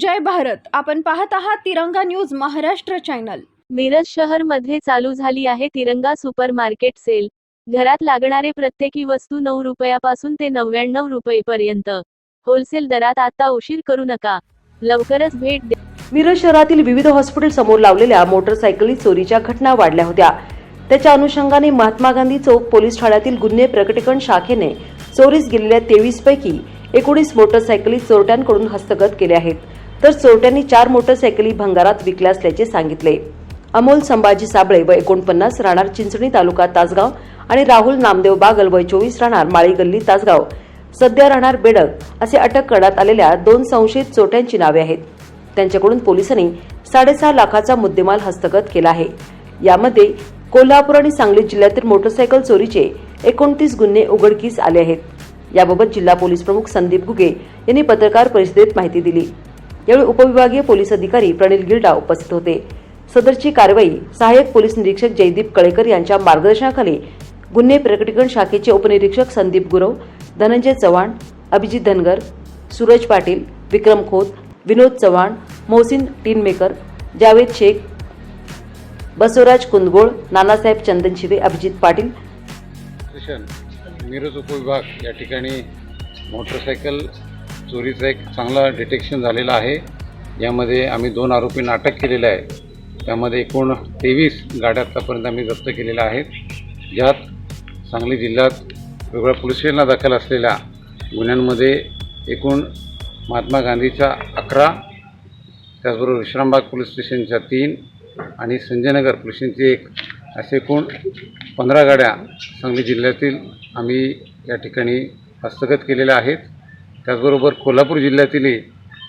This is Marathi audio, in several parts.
जय भारत. आपण पाहत आहात तिरंगा न्यूज महाराष्ट्र चॅनल. मिरज शहरमध्ये चालू झाली आहे तिरंगा सुपर मार्केट सेल. घरात लागणारे प्रत्येकी वस्तू नऊ रुपयापासून ते नव्याण्णव रुपयेपर्यंत. होलसेल दरात आता उशीर करू नका. लवकरच भेट द्या. मिरज शहरातील विविध हॉस्पिटल समोर लावलेल्या मोटरसायकली चोरीच्या घटना वाढल्या होत्या. त्याच्या अनुषंगाने महात्मा गांधी चौक पोलीस ठाण्यातील गुन्हे प्रकटीकरण शाखेने चोरीस गेलेल्या तेवीस पैकी एकोणीस मोटरसायकली चोरट्यांकडून हस्तगत केल्या आहेत. तर चोरट्यांनी चार मोटरसायकली भंगारात विकल्या असल्याचे सांगितले. अमोल संभाजी साबळे व एकोणपन्नास राहणार चिंचणी तालुका तासगाव आणि राहुल नामदेव बागल वय चोवीस राहणार माळी गल्ली तासगाव. सध्या राहणार बेडक असे अटक करण्यात आलेल्या दोन संशयित चोरट्यांची नावे आहेत. त्यांच्याकडून पोलिसांनी साडेसहा लाखाचा मुद्देमाल हस्तगत केला आहे. यामध्ये कोल्हापूर आणि सांगली जिल्ह्यातील मोटरसायकल चोरीचे एकोणतीस गुन्हे उघडकीस आले आहेत. याबाबत जिल्हा पोलीस प्रमुख संदीप घुगे यांनी पत्रकार परिषदेत माहिती दिली. यावेळी उपविभागीय पोलीस अधिकारी प्रणिल गिल्डा उपस्थित होते. सदरची कारवाई सहाय्यक पोलीस निरीक्षक जयदीप कळेकर यांच्या मार्गदर्शनाखाली गुन्हे प्रकटीकरण शाखेचे उपनिरीक्षक संदीप गुरव धनंजय चव्हाण अभिजित धनगर सूरज पाटील विक्रम खोत विनोद चव्हाण मोहसिन टीनमेकर जावेद शेख बसवराज कुंदगोळ नानासाहेब चंदन शिवे अभिजित पाटील. मिरज उपविभाग या ठिकाणी मोटरसायकल चोरीचं एक चांगला डिटेक्शन झालेलं आहे. यामध्ये आम्ही दोन आरोपींना अटक केलेलं आहे. त्यामध्ये एकूण तेवीस गाड्या आत्तापर्यंत आम्ही जप्त केलेल्या आहेत. ज्यात सांगली जिल्ह्यात वेगवेगळ्या पोलीस स्टेशनला दाखल असलेल्या गुन्ह्यांमध्ये एकूण महात्मा गांधीच्या अकरा त्याचबरोबर विश्रामबाग पोलीस स्टेशनच्या तीन आणि संजयनगर पोलीस स्टेशनची एक. असे एकूण पंधरा गाड्या सांगली जिल्ह्यातील आम्ही या ठिकाणी हस्तगत केलेल्या आहेत. त्याचबरोबर कोल्हापूर जिल्ह्यातीलही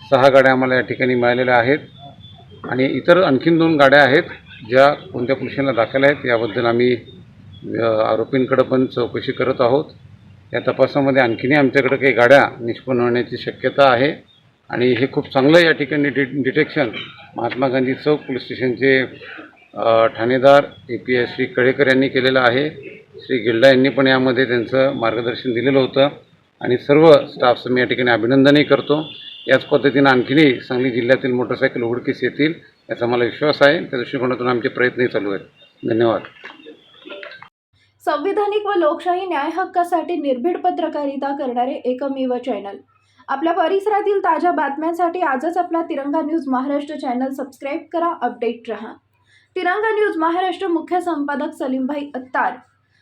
सहा गाड्या आम्हाला या ठिकाणी मिळालेल्या आहेत. आणि इतर आणखीन दोन गाड्या आहेत ज्या कोणत्या पुरुषांना दाखल आहेत याबद्दल आम्ही आरोपींकडं पण चौकशी करत आहोत. या तपासामध्ये आणखीनही आमच्याकडे काही गाड्या निष्पन्न होण्याची शक्यता आहे. आणि हे खूप चांगलं या ठिकाणी डि डिटेक्शन. महात्मा गांधी चौक पोलीस स्टेशनचे ठाणेदार A P S Shri Kalekar यांनी केलेलं आहे. श्री गिल्डा यांनी पण यामध्ये त्यांचं मार्गदर्शन दिलेलं होतं. आणि सर्व स्टाफचं मी या ठिकाणी अभिनंदनही करतो. याच पद्धतीनं आणखीनही सांगली जिल्ह्यातील मोटरसायकल उघडकीस येतील याचा मला विश्वास आहे. त्या दृष्टिकोनातून आमचे प्रयत्नही चालू आहेत. धन्यवाद. संविधानिक व लोकशाही न्याय हक्कासाठी निर्भीड पत्रकारिता करणारे एकमेव चॅनल. आपल्या परिसरातील ताज्या बातम्यांसाठी आजच आपला Tiranga news Maharashtra channel subscribe करा अपडेट रहा. तिरंगा न्यूज महाराष्ट्र मुख्य संपादक सलीमभाई अत्तार.